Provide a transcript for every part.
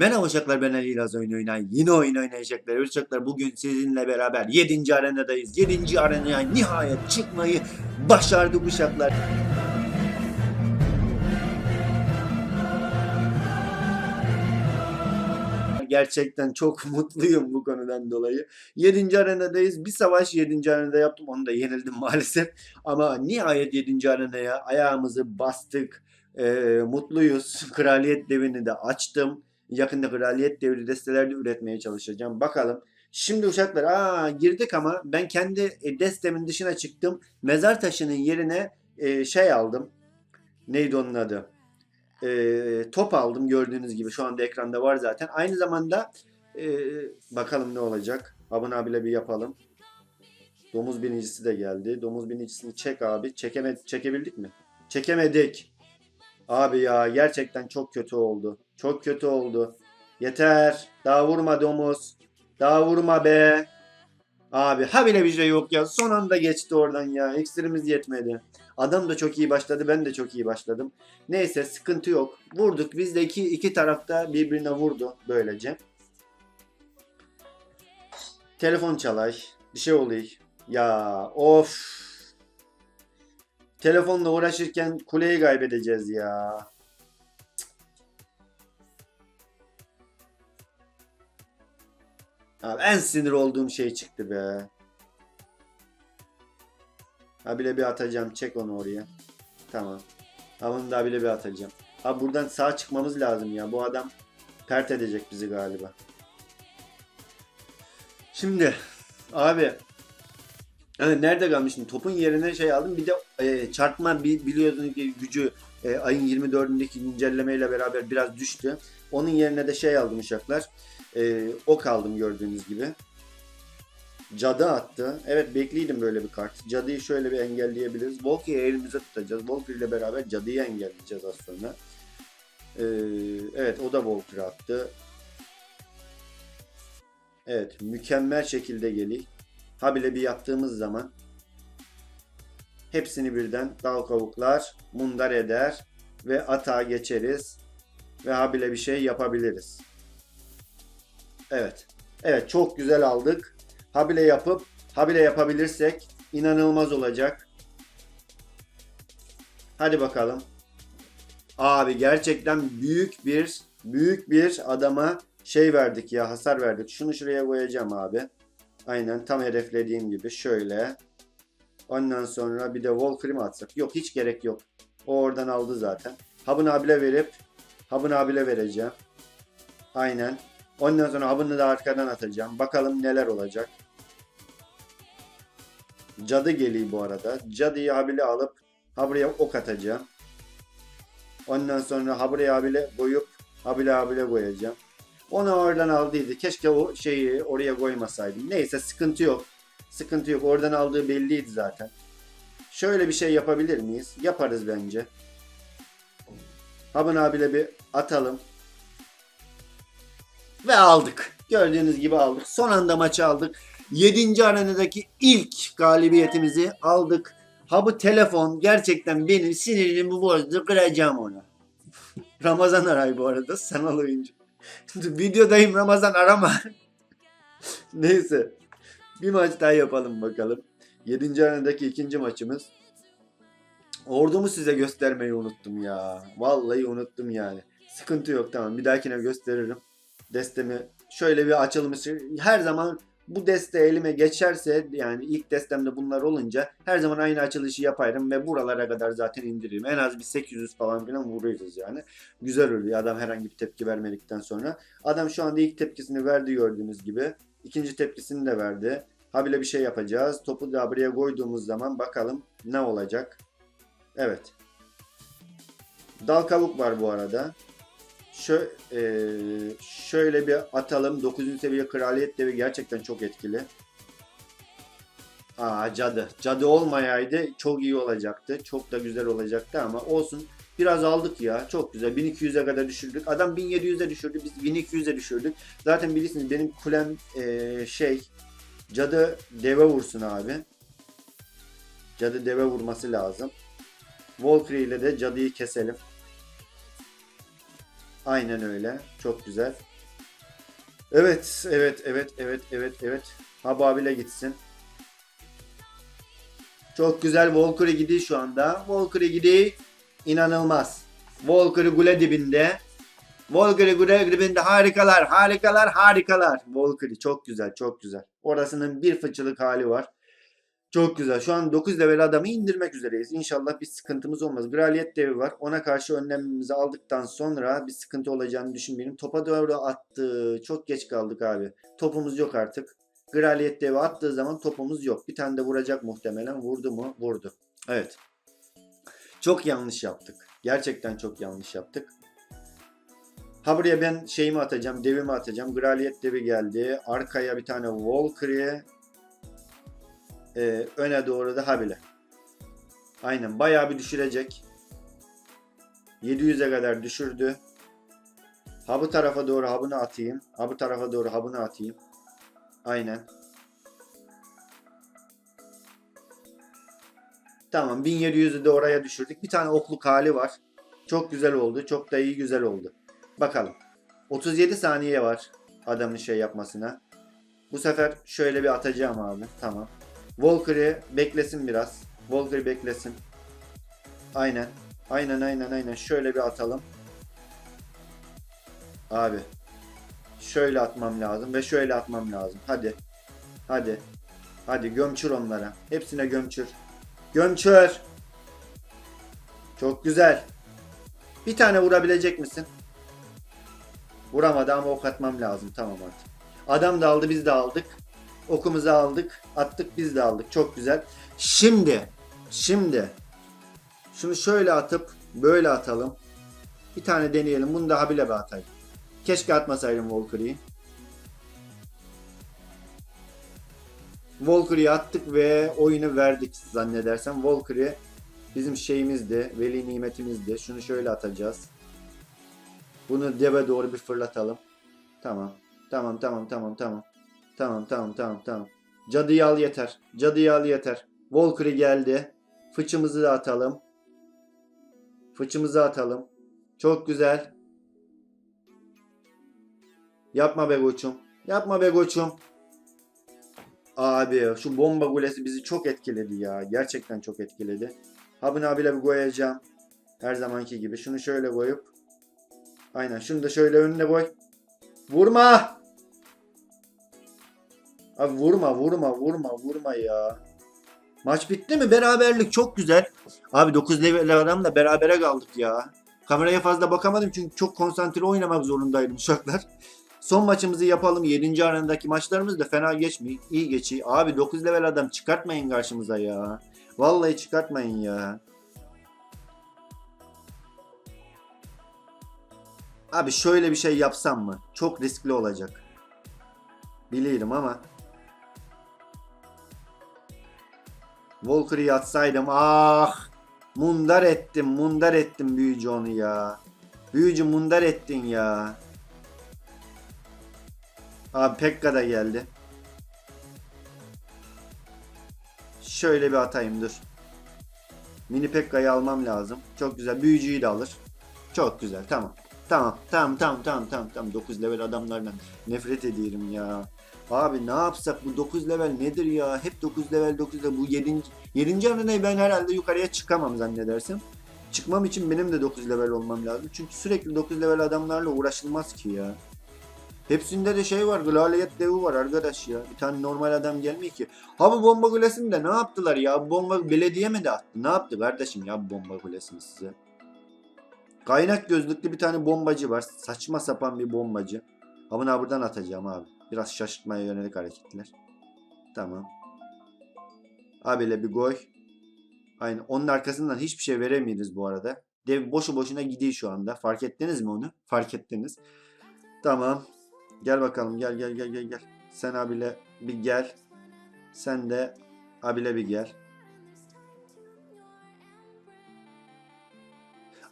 Merhaba uşaklar ben Ali İlaz oyun oynayın. Yine oyun oynayacaklar. Uşaklar bugün sizinle beraber 7. arenadayız. 7. arenaya nihayet çıkmayı başardık uşaklar. Gerçekten çok mutluyum bu konudan dolayı. 7. arenadayız. Bir savaş 7. arenada yaptım. Onu da yenildim maalesef. Ama nihayet 7. arenaya ayağımızı bastık. Ee, mutluyuz. Kraliyet devini de açtım. Yakında kraliyet devri desteler de üretmeye çalışacağım. Bakalım. Şimdi uşaklar aa girdik ama ben kendi e, destemin dışına çıktım. Mezar taşının yerine e, şey aldım. Neydi onun adı? E, top aldım gördüğünüz gibi. Şu anda ekranda var zaten. Aynı zamanda e, bakalım ne olacak. Abone abiyle bir yapalım. Domuz binicisi de geldi. Domuz binicisini çek abi. Çekeme çekebildik mi? Çekemedik. Abi ya gerçekten çok kötü oldu. Çok kötü oldu. Yeter. Daha vurma domuz. Daha vurma be. Abi ha bile bir şey yok ya. Son anda geçti oradan ya. İksirimiz yetmedi. Adam da çok iyi başladı. Ben de çok iyi başladım. Neyse sıkıntı yok. Vurduk. Biz de iki, iki tarafta birbirine vurdu böylece. Telefon çalay. Bir şey oluyor. Ya of. Telefonla uğraşırken kuleyi kaybedeceğiz ya. Abi en sinir olduğum şey çıktı be. Ha bile bir atacağım. Çek onu oraya. Tamam. Ha bunu da bile bir atacağım. Abi buradan sağ çıkmamız lazım ya. Bu adam pert edecek bizi galiba. Şimdi abi Evet, nerede kalmıştım? Topun yerine şey aldım. Bir de e, çarpma bi- biliyorsunuz ki gücü e, ayın 24'ündeki güncellemeyle beraber biraz düştü. Onun yerine de şey aldım uşaklar. E, ok aldım gördüğünüz gibi. Cadı attı. Evet bekliydim böyle bir kart. Cadıyı şöyle bir engelleyebiliriz. Valkyrie'yi elimize tutacağız. Valkyrie ile beraber cadıyı engelleyeceğiz az sonra. E, evet o da Valkyrie attı. Evet mükemmel şekilde geliyor. Habile bir yaptığımız zaman hepsini birden dal kavuklar mundar eder ve atağa geçeriz ve habile bir şey yapabiliriz. Evet. Evet çok güzel aldık. Habile yapıp habile yapabilirsek inanılmaz olacak. Hadi bakalım. Abi gerçekten büyük bir büyük bir adama şey verdik ya hasar verdik. Şunu şuraya koyacağım abi. Aynen tam hedeflediğim gibi şöyle. Ondan sonra bir de Valkyrie mi atsak? Yok hiç gerek yok. O oradan aldı zaten. Habın abile verip Habın abile vereceğim. Aynen. Ondan sonra Habın'ı da arkadan atacağım. Bakalım neler olacak. Cadı geliyor bu arada. Cadıyı abile alıp Habri'ye ok atacağım. Ondan sonra Habri'ye abile koyup Habile abile koyacağım. Onu oradan aldıydı. Keşke o şeyi oraya koymasaydım. Neyse sıkıntı yok. Sıkıntı yok. Oradan aldığı belliydi zaten. Şöyle bir şey yapabilir miyiz? Yaparız bence. Habın abiyle bir atalım. Ve aldık. Gördüğünüz gibi aldık. Son anda maçı aldık. 7. arenadaki ilk galibiyetimizi aldık. Ha bu telefon gerçekten benim sinirimi bozdu. Kıracağım onu. Ramazan Aray bu arada sanal oyuncu. Videodayım Ramazan arama. Neyse. Bir maç daha yapalım bakalım. 7. arenadaki ikinci maçımız. Ordumu size göstermeyi unuttum ya. Vallahi unuttum yani. Sıkıntı yok tamam. Bir dahakine gösteririm. Destemi şöyle bir açılmış. Her zaman bu deste elime geçerse yani ilk destemde bunlar olunca her zaman aynı açılışı yaparım ve buralara kadar zaten indiririm. En az bir 800 falan filan vururuz yani. Güzel oluyor adam herhangi bir tepki vermedikten sonra. Adam şu anda ilk tepkisini verdi gördüğünüz gibi. İkinci tepkisini de verdi. Habile bir şey yapacağız. Topu da buraya koyduğumuz zaman bakalım ne olacak. Evet. Dal kavuk var bu arada. Şö e, şöyle bir atalım. 9. seviye kraliyet devi gerçekten çok etkili. Aa cadı. Cadı olmayaydı çok iyi olacaktı. Çok da güzel olacaktı ama olsun. Biraz aldık ya. Çok güzel. 1200'e kadar düşürdük. Adam 1700'e düşürdü. Biz 1200'e düşürdük. Zaten bilirsiniz benim kulem e, şey cadı deve vursun abi. Cadı deve vurması lazım. Valkyrie ile de cadıyı keselim. Aynen öyle. Çok güzel. Evet, evet, evet, evet, evet, evet. Hababile gitsin. Çok güzel Valkyrie gidiyor şu anda. Valkyrie gidiyor. İnanılmaz. Valkyrie gule dibinde. Valkyrie gule dibinde harikalar, harikalar, harikalar. Valkyrie çok güzel, çok güzel. Orasının bir fıçılık hali var. Çok güzel. Şu an 9 level adamı indirmek üzereyiz. İnşallah bir sıkıntımız olmaz. Kraliyet devi var. Ona karşı önlemimizi aldıktan sonra bir sıkıntı olacağını düşünmüyorum. Topa doğru attı. Çok geç kaldık abi. Topumuz yok artık. Kraliyet devi attığı zaman topumuz yok. Bir tane de vuracak muhtemelen. Vurdu mu? Vurdu. Evet. Çok yanlış yaptık. Gerçekten çok yanlış yaptık. Ha buraya ben şeyimi atacağım. Devimi atacağım. Kraliyet devi geldi. Arkaya bir tane Valkyrie. Ee, öne doğru da Habile. Aynen. Bayağı bir düşürecek. 700'e kadar düşürdü. Ha bu tarafa doğru habını atayım. Ha bu tarafa doğru habını atayım. Aynen. Tamam 1700'ü de oraya düşürdük. Bir tane okluk hali var. Çok güzel oldu. Çok da iyi güzel oldu. Bakalım. 37 saniye var adamın şey yapmasına. Bu sefer şöyle bir atacağım abi. Tamam. Valkyrie beklesin biraz. Valkyrie beklesin. Aynen. Aynen aynen aynen. Şöyle bir atalım. Abi. Şöyle atmam lazım ve şöyle atmam lazım. Hadi. Hadi. Hadi gömçür onlara. Hepsine gömçür. Gömçür. Çok güzel. Bir tane vurabilecek misin? Vuramadı ama ok atmam lazım. Tamam artık. Adam da aldı biz de aldık. Okumuzu aldık. Attık biz de aldık. Çok güzel. Şimdi. Şimdi. Şunu şöyle atıp böyle atalım. Bir tane deneyelim. Bunu da habile bir atayım. Keşke atmasaydım Valkyrie'yi. Valkyrie'yi attık ve oyunu verdik zannedersem. Valkyrie bizim şeyimizdi. Veli nimetimizdi. Şunu şöyle atacağız. Bunu deve doğru bir fırlatalım. Tamam. Tamam tamam tamam tamam. Tamam tamam tamam tamam. Cadıyı al yeter. Cadıyı al yeter. Valkyrie geldi. Fıçımızı da atalım. Fıçımızı atalım. Çok güzel. Yapma be koçum. Yapma be koçum. Abi şu bomba golesi bizi çok etkiledi ya. Gerçekten çok etkiledi. Habın abiyle bir koyacağım. Her zamanki gibi. Şunu şöyle koyup. Aynen şunu da şöyle önüne koy. Vurma. Abi vurma vurma vurma vurma ya. Maç bitti mi? Beraberlik çok güzel. Abi 9 level adamla berabere kaldık ya. Kameraya fazla bakamadım çünkü çok konsantre oynamak zorundaydım uşaklar. Son maçımızı yapalım. 7. arenadaki maçlarımız da fena geçmiyor. İyi geçiyor. Abi 9 level adam çıkartmayın karşımıza ya. Vallahi çıkartmayın ya. Abi şöyle bir şey yapsam mı? Çok riskli olacak. Biliyorum ama. Valkyrie'yi atsaydım. Ah! Mundar ettim, mundar ettim büyücü onu ya. Büyücü mundar ettin ya. Abi Pekka da geldi. Şöyle bir atayım dur. Mini Pekka'yı almam lazım. Çok güzel. Büyücüyü de alır. Çok güzel. Tamam. Tamam. Tamam tamam tamam tamam. tamam. 9 level adamlardan nefret ediyorum ya. Abi ne yapsak bu 9 level nedir ya? Hep 9 level 9 level. Bu 7. 7. arenayı ben herhalde yukarıya çıkamam zannedersem. Çıkmam için benim de 9 level olmam lazım. Çünkü sürekli 9 level adamlarla uğraşılmaz ki ya. Hepsinde de şey var. Glaliyet devi var arkadaş ya. Bir tane normal adam gelmiyor ki. Ha bu bomba kulesini de ne yaptılar ya? Bu bomba belediye mi de attı? Ne yaptı kardeşim ya bu bomba kulesini size? Kaynak gözlüklü bir tane bombacı var. Saçma sapan bir bombacı. Ama buradan atacağım abi. Biraz şaşırtmaya yönelik hareketler. Tamam. Abiyle bir goy. Aynen. Onun arkasından hiçbir şey veremiyoruz bu arada. Dev boşu boşuna gidiyor şu anda. Fark ettiniz mi onu? Fark ettiniz. Tamam. Gel bakalım. Gel gel gel gel gel. Sen abiyle bir gel. Sen de abiyle bir gel.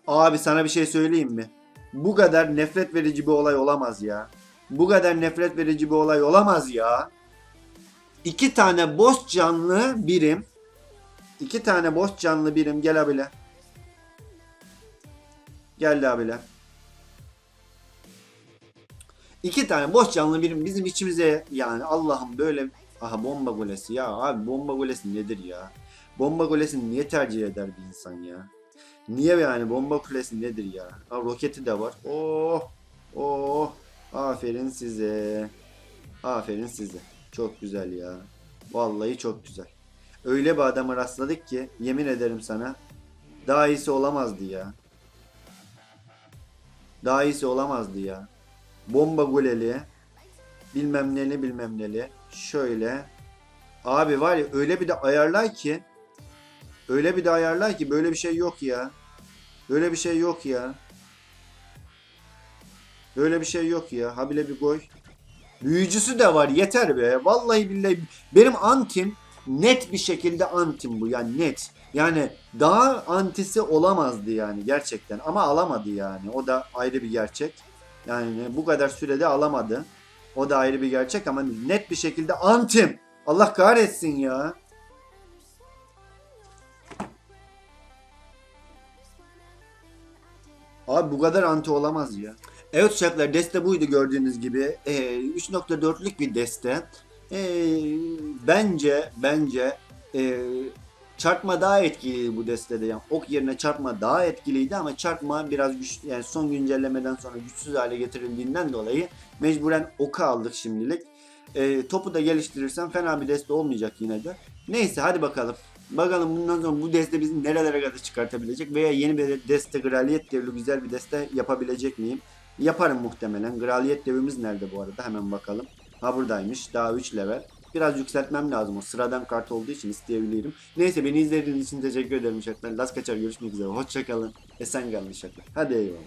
Abi sana bir şey söyleyeyim mi? Bu kadar nefret verici bir olay olamaz ya. Bu kadar nefret verici bir olay olamaz ya. İki tane boş canlı birim. İki tane boş canlı birim gel abile. Geldi abile. İki tane boş canlı birim bizim içimize yani Allah'ım böyle aha bomba golesi ya abi bomba golesi nedir ya? Bomba golesini niye tercih eder bir insan ya? Niye yani bomba kulesi nedir ya? Ha, roketi de var. Oh oh aferin size. Aferin size. Çok güzel ya. Vallahi çok güzel. Öyle bir adama rastladık ki yemin ederim sana daha iyisi olamazdı ya. Daha iyisi olamazdı ya. Bomba goleli. Bilmem neli bilmem neli. Şöyle. Abi var ya öyle bir de ayarlar ki. Öyle bir de ayarlar ki böyle bir şey yok ya. Böyle bir şey yok ya. Böyle bir şey yok ya. Ha bile bir gol. Büyücüsü de var yeter be. Vallahi billahi benim antim net bir şekilde antim bu yani net. Yani daha antisi olamazdı yani gerçekten ama alamadı yani. O da ayrı bir gerçek. Yani bu kadar sürede alamadı. O da ayrı bir gerçek ama net bir şekilde antim. Allah kahretsin ya. Abi bu kadar anti olamaz ya. Evet uşaklar deste buydu gördüğünüz gibi. Ee, 3.4'lük bir deste. Ee, bence bence ee, çarpma daha etkiliydi bu destede. Yani ok yerine çarpma daha etkiliydi ama çarpma biraz güç yani son güncellemeden sonra güçsüz hale getirildiğinden dolayı mecburen oku aldık şimdilik. Ee, topu da geliştirirsem fena bir deste olmayacak yine de. Neyse hadi bakalım. Bakalım bundan sonra bu deste bizi nerelere kadar çıkartabilecek veya yeni bir deste Graliyet devri güzel bir deste yapabilecek miyim? Yaparım muhtemelen. Graliyet devrimiz nerede bu arada? Hemen bakalım. Ha buradaymış. Daha 3 level. Biraz yükseltmem lazım. O sıradan kart olduğu için isteyebilirim. Neyse beni izlediğiniz için teşekkür ederim şartlar. Las kaçar görüşmek üzere. Hoşçakalın. Esen kalın şartlar. Hadi eyvallah.